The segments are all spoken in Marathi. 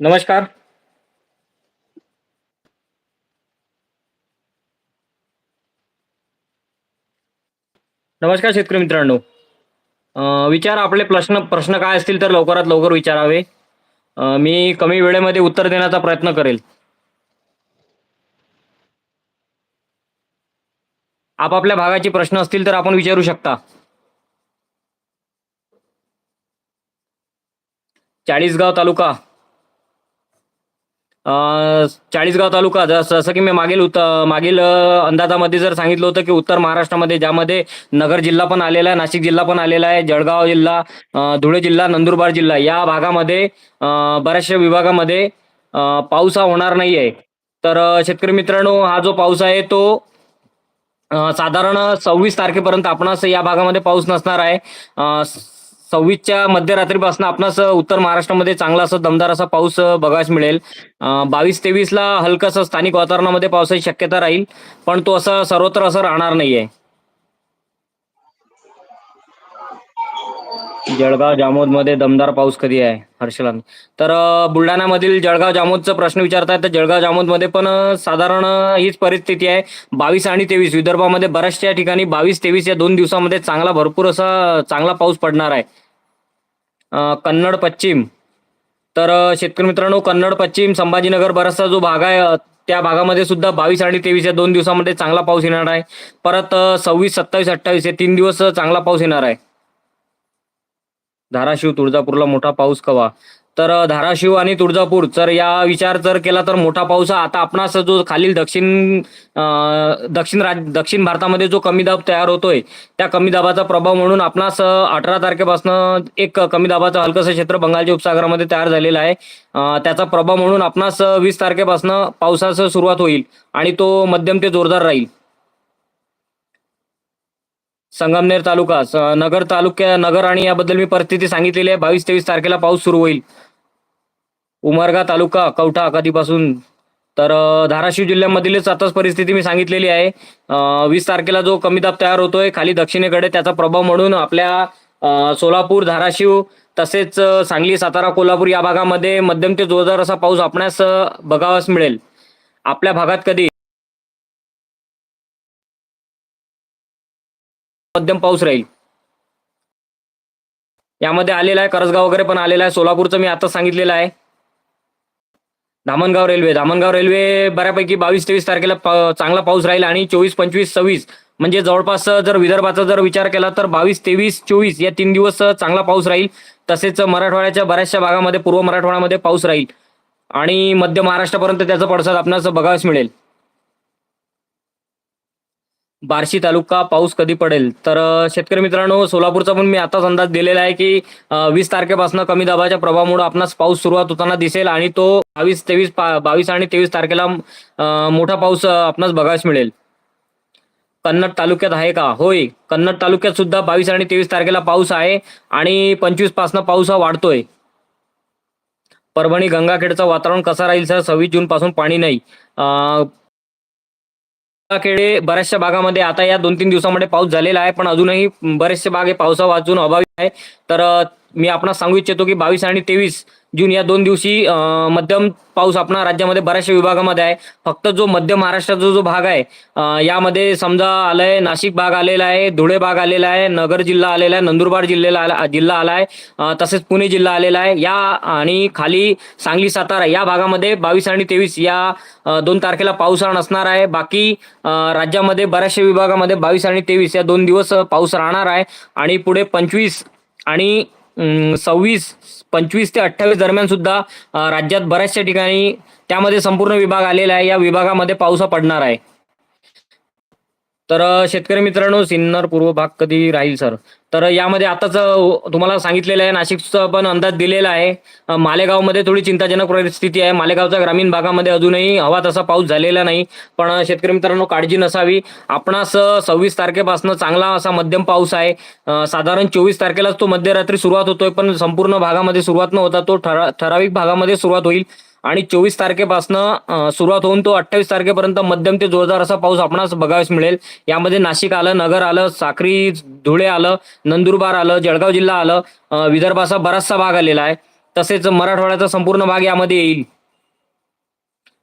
नमस्कार. नमस्कार शेतकरी मित्रांनो. विचार आपले प्रश्न प्रश्न काय असतील तर लवकरात लवकर विचारावे. मी कमी वेळेमध्ये उत्तर देण्याचा प्रयत्न करेल. आपापल्या भागाचे प्रश्न असतील तर आपण विचारू शकता. चाळीसगाव तालुका. चाळीसगाव तालुका जस- जसं की मी मागील उत मागील अंदाजामध्ये जर सांगितलं होतं की उत्तर महाराष्ट्रामध्ये ज्यामध्ये नगर जिल्हा पण आलेला आहे नाशिक जिल्हा पण आलेला आहे जळगाव जिल्हा धुळे जिल्हा नंदुरबार जिल्हा या भागामध्ये बऱ्याचशा विभागामध्ये पाऊस हा होणार नाही आहे. तर शेतकरी मित्रांनो हा जो पाऊस आहे तो साधारण सव्वीस तारखेपर्यंत आपणास या भागामध्ये पाऊस नसणार आहे. सव्वीसच्या मध्यरात्रीपासून आपणास उत्तर महाराष्ट्रामध्ये चांगला असं दमदार असा पाऊस अं, बघायला मिळेल. बावीस तेवीसला हलकं स्थानिक वातावरणामध्ये पावसाची शक्यता राहील पण तो असं सर्वत्र असं राहणार नाहीये. जळगाव जामोदमध्ये दमदार पाऊस कधी आहे हर्षला तर बुलढाण्यामधील जळगाव जामोदचा प्रश्न विचारताय तर जळगाव जामोदमध्ये पण साधारण हीच परिस्थिती आहे. बावीस आणि तेवीस विदर्भामध्ये बऱ्याचशा ठिकाणी बावीस तेवीस या दोन दिवसामध्ये चांगला भरपूर असा चांगला पाऊस पडणार आहे. कन्नड पश्चिम. तर शेतकरी मित्रांनो कन्नड पश्चिम संभाजीनगर बराचसा जो भाग आहे त्या भागामध्ये सुद्धा बावीस आणि तेवीस या दोन दिवसामध्ये चांगला पाऊस येणार आहे. परत सव्वीस सत्तावीस अठ्ठावीस हे तीन दिवस चांगला पाऊस येणार आहे. धाराशिव तुळजापूरला मोठा पाऊस कवा? तर धाराशिव आणि तुळजापूर तर या विचार जर केला तर मोठा पाऊस हा आता आपणास जो खालील दक्षिण दक्षिण राज दक्षिण भारतामध्ये जो कमी दाब तयार होतोय त्या कमी दाबाचा प्रभाव म्हणून आपणास अठरा तारखेपासून एक कमी दाबाचं हलकंसं क्षेत्र बंगालच्या उपसागरामध्ये तयार झालेलं आहे. त्याचा प्रभाव म्हणून आपणास वीस तारखेपासून पावसाचं सुरुवात होईल आणि तो मध्यम ते जोरदार राहील. संगमनेर तालुका स- नगर तालुक्या नगर आणि याबद्दल मी परिस्थिती सांगितलेली आहे. बावीस तेवीस तारखेला पाऊस सुरू होईल. उमरगा तालुका कवठा कधीपासून तर धाराशिव जिल्ह्यामधीलच आताच परिस्थिती मी सांगितलेली आहे. वीस तारखेला जो कमी दाब तयार होतोय खाली दक्षिणेकडे त्याचा प्रभाव म्हणून आपल्या सोलापूर धाराशिव तसेच सांगली सातारा कोल्हापूर या भागामध्ये मध्यम ते जोरदार असा पाऊस आपणास बघावास मिळेल. आपल्या भागात कधी? मध्यम पाऊस राहील. यामध्ये आलेला आहे करसगाव वगैरे पण आलेला आहे सोलापूरचं मी आता सांगितलेलं आहे. धामणगाव रेल्वे धामणगाव रेल्वे बऱ्यापैकी बावीस तेवीस तारखेला पा- चांगला पाऊस राहील आणि चोवीस पंचवीस सव्वीस म्हणजे जवळपास जर विदर्भाचा जर विचार केला तर बावीस तेवीस चोवीस या तीन दिवस चांगला पाऊस राहील. तसेच मराठवाड्याच्या बऱ्याचशा भागामध्ये पूर्व मराठवाड्यामध्ये पाऊस राहील. आणि मध्य महाराष्ट्रापर्यंत त्याचा पडसाद आपणास बघावयास मिळेल. बार्शी तालुका पाऊस कधी पडेल? तर शेतकरी मित्रांनो सोलापूरचा पण मी आताच अंदाज दिलेला आहे की वीस तारखेपासून कमी दाबाच्या प्रभावामुळे आपणास पाऊस सुरुवात होताना दिसेल आणि तो बावीस तेवीस बावीस आणि तेवीस तारखेला मोठा पाऊस आपणास बघायला मिळेल. कन्नड तालुक्यात आहे का? होय. कन्नड तालुक्यात सुद्धा बावीस आणि तेवीस तारखेला पाऊस आहे आणि पंचवीसपासून पाऊस हा वाढतोय. परभणी गंगाखेडचं वातावरण कसं राहील सर? सव्वीस जून पासून पाणी नाही. अं, खेडे बऱ्याचशा भागामध्ये आता या दोन तीन दिवसामध्ये पाऊस झालेला आहे पण अजूनही बरेचसे भाग हे पावसा वाचून अभावी आहे. तर मी आपणास सांगू इच्छितो की बावीस आणि तेवीस जून या दोन दिवशी मध्यम पाऊस आपणा राज्यामध्ये बऱ्याचशा विभागामध्ये आहे. फक्त जो मध्य महाराष्ट्राचा जो भाग आहे यामध्ये समजा आलाय नाशिक भाग आलेला आहे धुळे भाग आलेला आहे नगर जिल्हा आलेला आहे नंदुरबार जिल्ह्याला आला जिल्हा आला आहे तसेच पुणे जिल्हा आलेला आहे. या आणि खाली सांगली सातारा या भागामध्ये बावीस आणि तेवीस या दोन तारखेला पाऊस हा नसणार आहे. बाकी राज्यामध्ये बऱ्याचशा विभागामध्ये बावीस आणि तेवीस या दोन दिवस पाऊस राहणार आहे. आणि पुढे पंचवीस आणि सव्वीस पंचवीस ते अठ्ठावीस दरम्यान सुद्धा राज्यात बऱ्याचशा ठिकाणी त्यामध्ये संपूर्ण विभाग आलेला आहे. या विभागामध्ये पाऊस पडणार आहे. तर शेतकरी मित्रांनो सिन्नर पूर्व भाग कधी राहील सर? तर यामध्ये आताच तुम्हाला सांगितलेलं आहे नाशिकचा पण अंदाज दिलेला आहे. मालेगावमध्ये थोडी चिंताजनक परिस्थिती आहे. मालेगावच्या ग्रामीण भागामध्ये अजूनही हवा तसा पाऊस झालेला नाही. पण शेतकरी मित्रांनो काळजी नसावी. आपणास सव्वीस तारखेपासून चांगला असा मध्यम पाऊस आहे. साधारण चोवीस तारखेलाच तो मध्यरात्री सुरुवात होतोय पण संपूर्ण भागामध्ये सुरुवात न होता तो ठरा ठराविक भागामध्ये सुरुवात होईल. आणि चोवीस तारखेपासून सुरुवात होऊन तो अठ्ठावीस तारखेपर्यंत मध्यम ते जोरदार असा पाऊस आपणास बघावयास मिळेल. यामध्ये नाशिक आलं नगर आलं साक्री धुळे आलं नंदुरबार आलं जळगाव जिल्हा आलं विदर्भाचा बराचसा भाग आलेला आहे. तसेच मराठवाड्याचा संपूर्ण भाग यामध्ये येईल.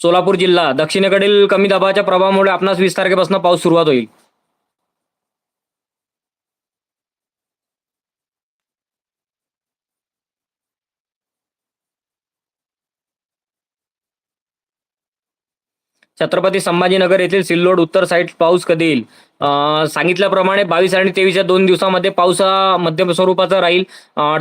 सोलापूर जिल्हा दक्षिणेकडील कमी दाबाच्या प्रभावामुळे आपणास वीस तारखेपासून पाऊस सुरुवात होईल. छत्रपती संभाजीनगर येथील सिल्लोड उत्तर साईड पाऊस कधी येईल? सांगितल्याप्रमाणे बावीस आणि तेवीस या दोन दिवसामध्ये पाऊस हा मध्यम स्वरूपाचा राहील.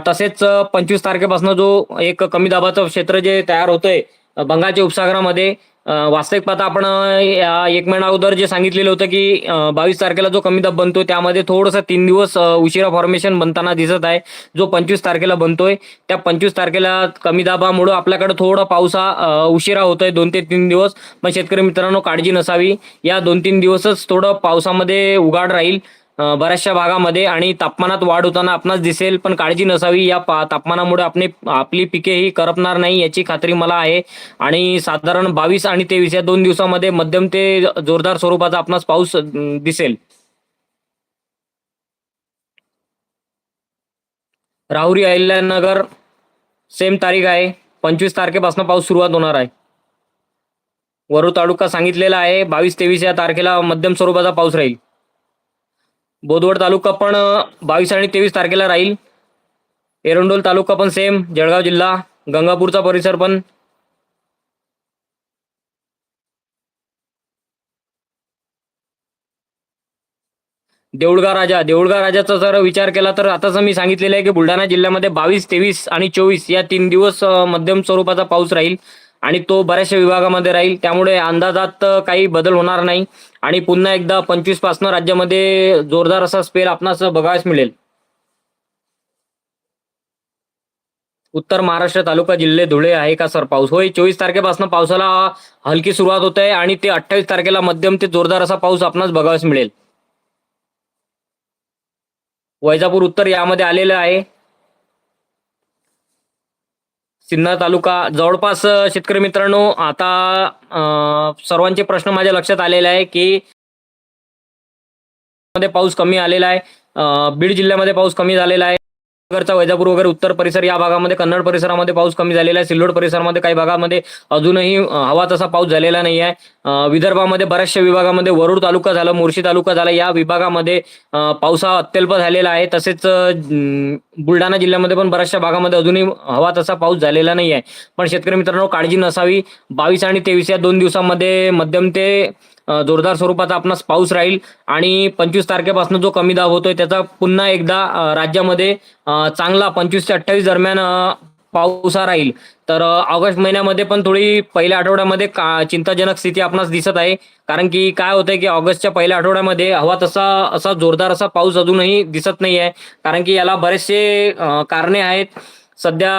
तसेच पंचवीस तारखेपासून जो एक कमी दाबाचं क्षेत्र जे तयार होतंय बंगालच्या उपसागरामध्ये वास्तविक पाहता आपण एक महिना अगोदर जे सांगितलेलं होतं की बावीस तारखेला जो कमी दाब बनतो त्यामध्ये थोडंसं तीन दिवस उशिरा फॉर्मेशन बनताना दिसत आहे. जो पंचवीस तारखेला बनतोय त्या पंचवीस तारखेला कमी दाबामुळं आपल्याकडे थोडा पावसा उशिरा होतोय दोन ते तीन दिवस. पण शेतकरी मित्रांनो काळजी नसावी. या दोन तीन दिवसच थोडं पावसामध्ये उघाड राहील. बऱ्याचशा भागामध्ये आणि तापमानात वाढ होताना आपणास दिसेल पण काळजी नसावी. या तापमानामुळे आपली आपली पिके ही करपणार नाही याची खात्री मला आहे. आणि साधारण बावीस आणि तेवीस या दोन दिवसामध्ये मध्यम ते जोरदार स्वरूपाचा आपणास पाऊस दिसेल. राहुरी अहिल्यानगर सेम तारीख आहे. पंचवीस तारखेपासून पाऊस सुरुवात होणार आहे. वरुड तालुका सांगितलेला आहे बावीस तेवीस या तारखेला मध्यम स्वरूपाचा पाऊस राहील. बोदवड तालुका पण बावीस आणि तेवीस तारखेला राहील. एरंडोल तालुका पण सेम जळगाव जिल्हा गंगापूरचा परिसर पण. देऊळगा राजा देऊळगा राजाचा जर विचार केला तर आताच मी सांगितलेलं आहे की बुलढाणा जिल्ह्यामध्ये बावीस तेवीस आणि चोवीस या तीन दिवस मध्यम स्वरूपाचा पाऊस राहील. आणि तो बऱ्याचशा विभागामध्ये राहील. त्यामुळे अंदाजात काही बदल होणार नाही. आणि पुन्हा एकदा पंचवीस पासनं राज्यामध्ये जोरदार असा स्पेल आपणास बघायला मिळेल. उत्तर महाराष्ट्र तालुका जिल्हे धुळे आहे का सर? पाऊस होय. चोवीस तारखेपासून पावसाला हलकी सुरुवात होत आहे आणि ते अठ्ठावीस तारखेला मध्यम ते जोरदार असा पाऊस आपणास बघायला मिळेल. वैजापूर उत्तर यामध्ये आलेलं आहे. सिन्नर तालुका जवळपास शेतकरी मित्रांनो आता सर्वांचे प्रश्न माझ्या लक्षात आलेले आहे की मध्ये पाऊस कमी आलेला आहे बीड जिल्ह्यामध्ये पाऊस कमी झालेला आहे. नगरचा वैजापूर वगैरे उत्तर परिसर या भागामध्ये कन्नड परिसरामध्ये पाऊस कमी झालेला आहे. सिल्लोड परिसरामध्ये काही भागामध्ये अजूनही हवा तसा पाऊस झालेला नाही आहे विदर्भामध्ये बऱ्याचशा विभागामध्ये वरुड तालुका झाला मोर्शी तालुका झाला या विभागामध्ये पावसा हा अत्यल्प झालेला आहे. तसेच बुलढाणा जिल्ह्यामध्ये पण बऱ्याचशा भागामध्ये अजूनही हवा तसा पाऊस झालेला नाही आहे पण शेतकरी मित्रांनो काळजी नसावी. बावीस आणि तेवीस या दोन दिवसामध्ये मध्यम ते जोरदार स्वरूपाचा आपणास पाऊस राहील आणि पंचवीस तारखेपासून जो कमी दाब होतोय त्याचा पुन्हा एकदा राज्यामध्ये चांगला पंचवीस ते अठ्ठावीस दरम्यान अ, पाऊस हा राहील. तर ऑगस्ट महिन्यामध्ये पण थोडी पहिल्या आठवड्यामध्ये का चिंताजनक स्थिती आपणास दिसत आहे. कारण की काय होतंय की ऑगस्टच्या पहिल्या आठवड्यामध्ये हवा तसा असा जोरदार असा पाऊस अजूनही दिसत नाही आहे कारण की याला बरेचसे कारणे आहेत. सध्या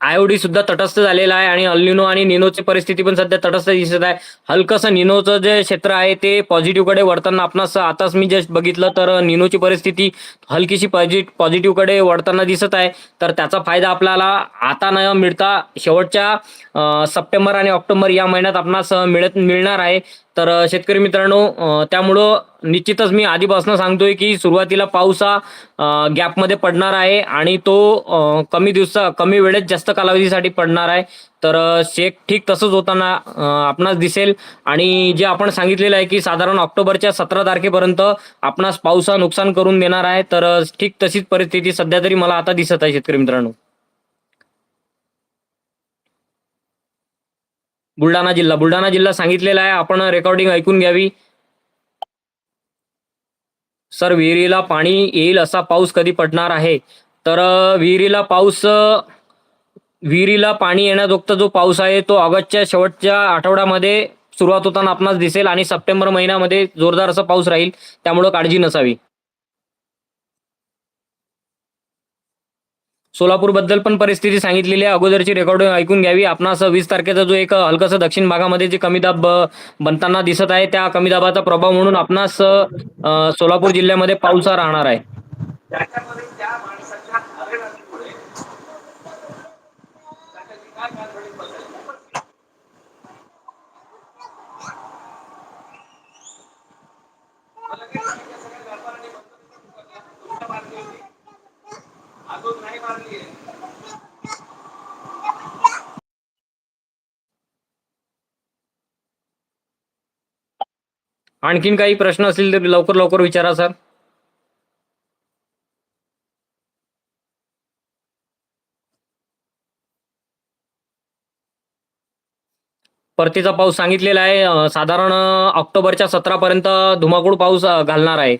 आयओडी सुद्धा तटस्थ झालेला आहे आणि अल्युनो आणि निनोची परिस्थिती पण सध्या तटस्थ दिसत आहे. हलकसं निनोचं जे क्षेत्र आहे ते पॉझिटिव्हकडे वळताना आपणास आताच मी जस्ट बघितलं तर निनोची परिस्थिती हलकीशी पॉझिट पॉझिटिव्हकडे वळताना दिसत आहे. तर त्याचा फायदा आपल्याला आता न मिळता शेवटच्या सप्टेंबर आणि ऑक्टोबर या महिन्यात आपणास मिळत मिळणार आहे. तर शेतकरी मित्रांनो त्यामुळं निश्चितच मी आधीपासून सांगतोय की सुरुवातीला पाऊस हा गॅपमध्ये पडणार आहे आणि तो कमी दिवसा कमी वेळेत जास्त कालावधीसाठी पडणार आहे. तर शेक ठीक तसंच होताना आपणास दिसेल. आणि जे आपण सांगितलेलं आहे की साधारण ऑक्टोबरच्या सतरा तारखेपर्यंत आपणास पाऊस हा नुकसान करून देणार आहे. तर ठीक तशीच परिस्थिती सध्या तरी मला आता दिसत आहे शेतकरी मित्रांनो. बुलढाणा जिल्हा. बुलढाणा जिल्हा सांगितलेला आहे. आपण रेकॉर्डिंग ऐकून घ्यावी. सर विहिरीला पाणी येईल असा पाऊस कधी पडणार आहे? तर विहिरीला पाऊस विहिरीला पाणी येण्याजोगता जो पाऊस आहे तो ऑगस्टच्या शेवटच्या आठवड्यामध्ये सुरुवात होताना आपणास दिसेल आणि सप्टेंबर महिन्यामध्ये जोरदार असा पाऊस राहील. त्यामुळं काळजी नसावी. सोलापूरबद्दल पण परिस्थिती सांगितलेली आहे. अगोदरची रेकॉर्डिंग ऐकून घ्यावी. आपणास वीस तारखेचा जो एक हलकासा दक्षिण भागामध्ये जे कमी दाब बनताना दिसत आहे त्या कमी दाबाचा प्रभाव म्हणून आपणास सोलापूर जिल्ह्यामध्ये पाऊस हा राहणार आहे. आणखीन काही प्रश्न असतील तर लवकर लवकर विचारा सर. परतीचा पाऊस सांगितलेला आहे. साधारण ऑक्टोबरच्या सतरा पर्यंत धुमाकूळ पाऊस घालणार आहे.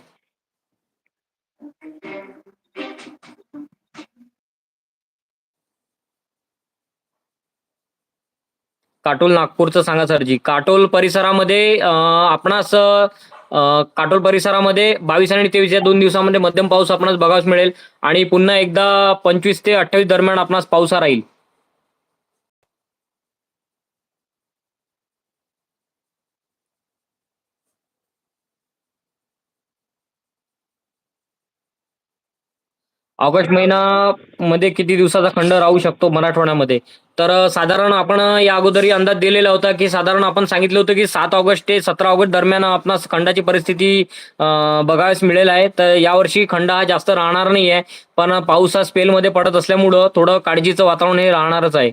काटोल नागपूरचं सांगा सरजी. काटोल परिसरामध्ये आपणास काटोल परिसरामध्ये बावीस आणि तेवीस या दोन दिवसामध्ये मध्यम पाऊस आपणास बघावस मिळेल आणि पुन्हा एकदा पंचवीस ते अठ्ठावीस दरम्यान आपणास पाऊस राहील ऑगस्ट महिना मध्ये किती दिवसाचा खंड राहू शकतो मराठवाड्यामध्ये? तर साधारण आपण या अगोदरही अंदाज दिलेला होता की साधारण आपण सांगितलं होतं की सात ऑगस्ट ते सतरा ऑगस्ट दरम्यान आपणास खंडाची परिस्थिती अं, बघावयास मिळेल आहे. तर यावर्षी खंड हा जास्त राहणार नाही आहे पण पाऊस हा स्पेलमध्ये पडत असल्यामुळं थोडं काळजीचं वातावरण हे राहणारच आहे.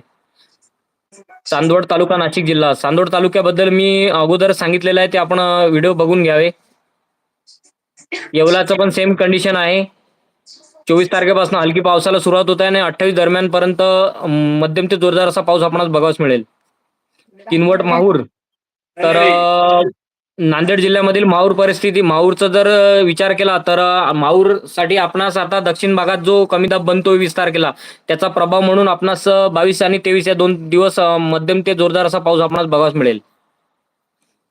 चांदवड तालुका नाशिक जिल्हा. चांदवड तालुक्याबद्दल मी अगोदर सांगितलेलं आहे ते आपण व्हिडिओ बघून घ्यावे. येवलाचं पण सेम कंडिशन आहे. चोवीस तारखेपासून हलकी पावसाला सुरुवात होत आहे आणि अठ्ठावीस दरम्यान पर्यंत मध्यम ते जोरदार असा पाऊस आपणास बघावयास मिळेल. किनवट माहूर. तर नांदेड जिल्ह्यामधील माहूर परिस्थिती माहूरचा जर विचार केला तर माहूरसाठी आपणास आता दक्षिण भागात जो कमी दाब बनतोय वीस तारखेला त्याचा प्रभाव म्हणून आपणास बावीस आणि तेवीस या दोन दिवस मध्यम ते जोरदार असा पाऊस आपणास बघावयास मिळेल.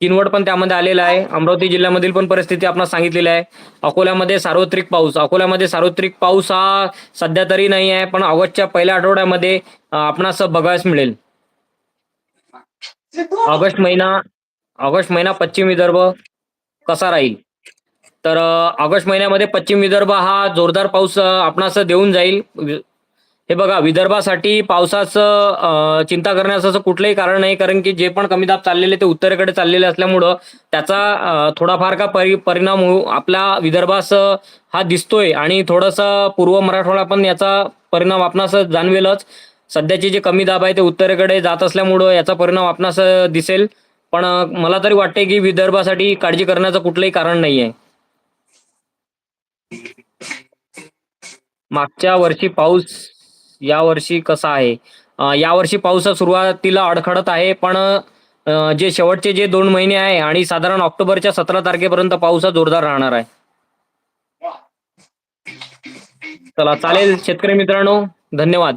किनवट पण त्यामध्ये आलेला आहे. अमरावती जिल्ह्यामधील पण परिस्थिती आपण सांगितलेली आहे. अकोल्यामध्ये सार्वत्रिक पाऊस. अकोल्यामध्ये सार्वत्रिक पाऊस हा सध्या तरी नाही आहे पण ऑगस्टच्या पहिल्या आठवड्यामध्ये आपणास बघायला मिळेल. ऑगस्ट महिना ऑगस्ट महिना पश्चिम विदर्भ कसा राहील? तर ऑगस्ट महिन्यामध्ये पश्चिम विदर्भ हा जोरदार पाऊस आपणास देऊन जाईल. हे बघा विदर्भासाठी पावसाचं चिंता करण्याचं असं कुठलंही कारण नाही. कारण की जे पण कमी दाब चाललेले ते उत्तरेकडे चाललेले असल्यामुळं त्याचा थोडाफार का परि परिणाम होऊ आपल्या विदर्भास हा दिसतोय. आणि थोडासा पूर्व मराठवाडा पण याचा परिणाम आपणास जाणवेलच. सध्याचे जे कमी दाब आहे ते उत्तरेकडे जात असल्यामुळं याचा परिणाम आपणास दिसेल. पण मला तरी वाटते की विदर्भासाठी काळजी करण्याचं कुठलंही कारण नाही आहे मागच्या वर्षी पाऊस या वर्षी कसा आहे? यावर्षी पाऊस सुरुवातीला अडखडत आहे पण जे शेवटचे जे दोन महिने आहे आणि साधारण ऑक्टोबरच्या सतरा तारखेपर्यंत पाऊस जोरदार राहणार आहे. चला चालेल शेतकरी मित्रांनो धन्यवाद.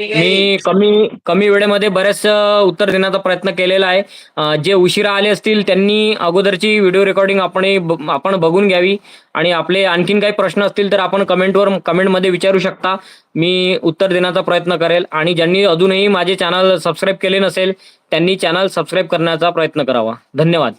मी कमी कमी वेळेमध्ये बऱ्याच उत्तर देण्याचा प्रयत्न केलेला आहे. जे उशिरा आले असतील त्यांनी अगोदरची व्हिडिओ रेकॉर्डिंग आपण आपण बघून घ्यावी. आणि आपले आणखीन काही प्रश्न असतील तर आपण कमेंटवर कमेंटमध्ये विचारू शकता. मी उत्तर देण्याचा प्रयत्न करेल. आणि ज्यांनी अजूनही माझे चॅनल सबस्क्राईब केले नसेल त्यांनी चॅनल सबस्क्राईब करण्याचा प्रयत्न करावा. धन्यवाद.